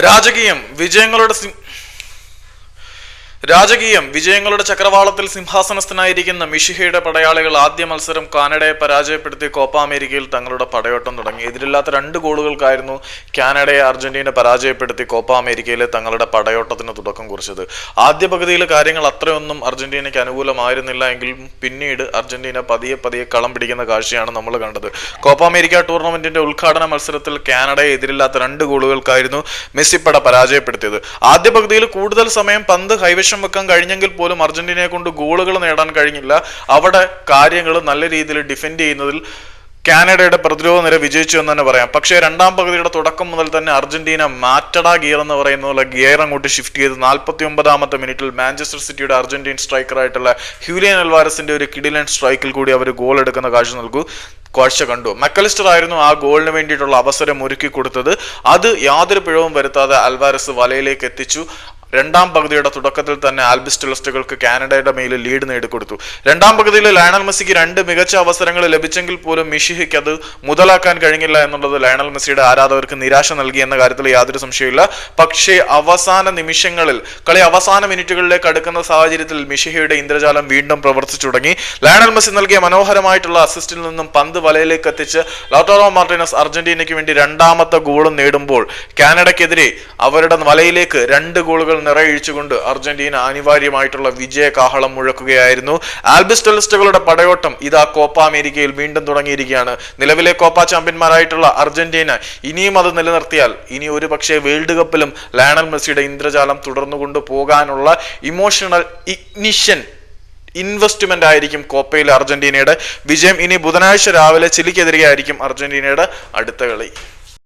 രാജകീയം വിജയങ്ങളുടെ രാജകീയം വിജയങ്ങളുടെ ചക്രവാളത്തിൽ സിംഹാസനസ്ഥനായിരിക്കുന്ന മിഷിഹയുടെ പടയാളികൾ ആദ്യ മത്സരം കാനഡയെ പരാജയപ്പെടുത്തി കോപ്പ അമേരിക്കയിൽ തങ്ങളുടെ പടയോട്ടം തുടങ്ങി. എതിരില്ലാത്ത രണ്ട് ഗോളുകൾക്കായിരുന്നു കാനഡയെ അർജന്റീന പരാജയപ്പെടുത്തി കോപ്പ അമേരിക്കയിലെ തങ്ങളുടെ പടയോട്ടത്തിന് തുടക്കം കുറിച്ചത്. ആദ്യ പകുതിയിൽ കാര്യങ്ങൾ അത്രയൊന്നും അർജന്റീനയ്ക്ക് അനുകൂലമായിരുന്നില്ല എങ്കിലും പിന്നീട് അർജന്റീന പതിയെ പതിയെ കളം പിടിക്കുന്ന കാഴ്ചയാണ് നമ്മൾ കണ്ടത്. കോപ്പ അമേരിക്ക ടൂർണമെന്റിന്റെ ഉദ്ഘാടന മത്സരത്തിൽ കാനഡയെ എതിരില്ലാത്ത രണ്ട് ഗോളുകൾക്കായിരുന്നു മെസ്സിപ്പട പരാജയപ്പെടുത്തിയത്. ആദ്യ പകുതിയിൽ കൂടുതൽ സമയം പന്ത് കൈവശം വെക്കാൻ കഴിഞ്ഞെങ്കിൽ പോലും അർജന്റീനയെ കൊണ്ട് ഗോളുകൾ നേടാൻ കഴിഞ്ഞില്ല. അവിടെ കാര്യങ്ങൾ നല്ല രീതിയിൽ ഡിഫെൻഡ് ചെയ്യുന്നതിൽ കാനഡയുടെ പ്രതിരോധ നിര വിജയിച്ചു എന്ന് തന്നെ പറയാം. പക്ഷേ രണ്ടാം പകുതിയുടെ തുടക്കം മുതൽ തന്നെ അർജന്റീന മാറ്റഡ ഗിയർ എന്ന് പറയുന്ന പോലെ ഗിയർ അങ്ങോട്ട് ഷിഫ്റ്റ് ചെയ്ത് നാൽപ്പത്തി ഒമ്പതാമത്തെ മിനിറ്റിൽ മാഞ്ചസ്റ്റർ സിറ്റിയുടെ അർജന്റീൻ സ്ട്രൈക്കറായിട്ടുള്ള ഹ്യൂലിയൻ അൽവാരസിന്റെ ഒരു കിഡിലൻ സ്ട്രൈക്കിൽ കൂടി അവർ ഗോൾ എടുക്കുന്ന കാഴ്ച നൽകൂ. കാഴ്ച കണ്ടു. മെക്കലിസ്റ്റർ ആയിരുന്നു ആ ഗോളിന് വേണ്ടിയിട്ടുള്ള അവസരം ഒരുക്കി കൊടുത്തത് അത് യാതൊരു പിഴവും വരുത്താതെ അൽവാരസ് വലയിലേക്ക് എത്തിച്ചു. രണ്ടാം പകുതിയുടെ തുടക്കത്തിൽ തന്നെ ആൽബിസ്റ്റലിസ്റ്റുകൾക്ക് കാനഡയുടെ മേൽ ലീഡ് നേടിക്കൊടുത്തു. രണ്ടാം പകുതിയിൽ ലയണൽ മെസ്സിക്ക് രണ്ട് മികച്ച അവസരങ്ങൾ ലഭിച്ചെങ്കിൽ പോലും മിഷിഹിക്ക് അത് മുതലാക്കാൻ കഴിഞ്ഞില്ല എന്നുള്ളത് ലയണൽ മെസ്സിയുടെ ആരാധകർക്ക് നിരാശ നൽകി എന്ന കാര്യത്തിൽ യാതൊരു സംശയമില്ല പക്ഷേ അവസാന നിമിഷങ്ങളിൽ കളി അവസാന മിനിറ്റുകളിലേക്ക് അടുക്കുന്ന സാഹചര്യത്തിൽ മിഷിഹയുടെ ഇന്ദ്രജാലം വീണ്ടും പ്രവർത്തിച്ചു തുടങ്ങി. ലയണൽ മെസ്സി നൽകിയ മനോഹരമായിട്ടുള്ള അസിസ്റ്റിൽ നിന്നും പന്ത് വലയിലേക്ക് എത്തിച്ച് ലോട്ടോറോ മാർട്ടിനസ് അർജന്റീനയ്ക്ക് വേണ്ടി രണ്ടാമത്തെ ഗോളും നേടുമ്പോൾ കാനഡയ്ക്കെതിരെ അവരുടെ വലയിലേക്ക് രണ്ട് ഗോളുകൾ നിറയിച്ചുകൊണ്ട് അർജന്റീന അനിവാര്യമായിട്ടുള്ള വിജയ കാഹളം മുഴക്കുകയായിരുന്നു ആൽബിസ്റ്റലിസ്റ്റുകളുടെ പടയോട്ടം ഇതാ കോപ്പ അമേരിക്കയിൽ വീണ്ടും തുടങ്ങിയിരിക്കുകയാണ്. നിലവിലെ കോപ്പ ചാമ്പ്യന്മാരായിട്ടുള്ള അർജന്റീന ഇനിയും അത് നിലനിർത്തിയാൽ ഇനി ഒരു പക്ഷേ വേൾഡ് കപ്പിലും ലയണൽ മെസ്സിയുടെ ഇന്ദ്രജാലം തുടർന്നുകൊണ്ട് പോകാനുള്ള ഇമോഷണൽ ഇഗ്നിഷൻ ഇൻവെസ്റ്റ്മെന്റ് ആയിരിക്കും കോപ്പയിൽ അർജന്റീനയുടെ. വിജയം ഇനി ബുധനാഴ്ച രാവിലെ ചിലിക്കെതിരെയായിരിക്കും അർജന്റീനയുടെ അടുത്ത കളി.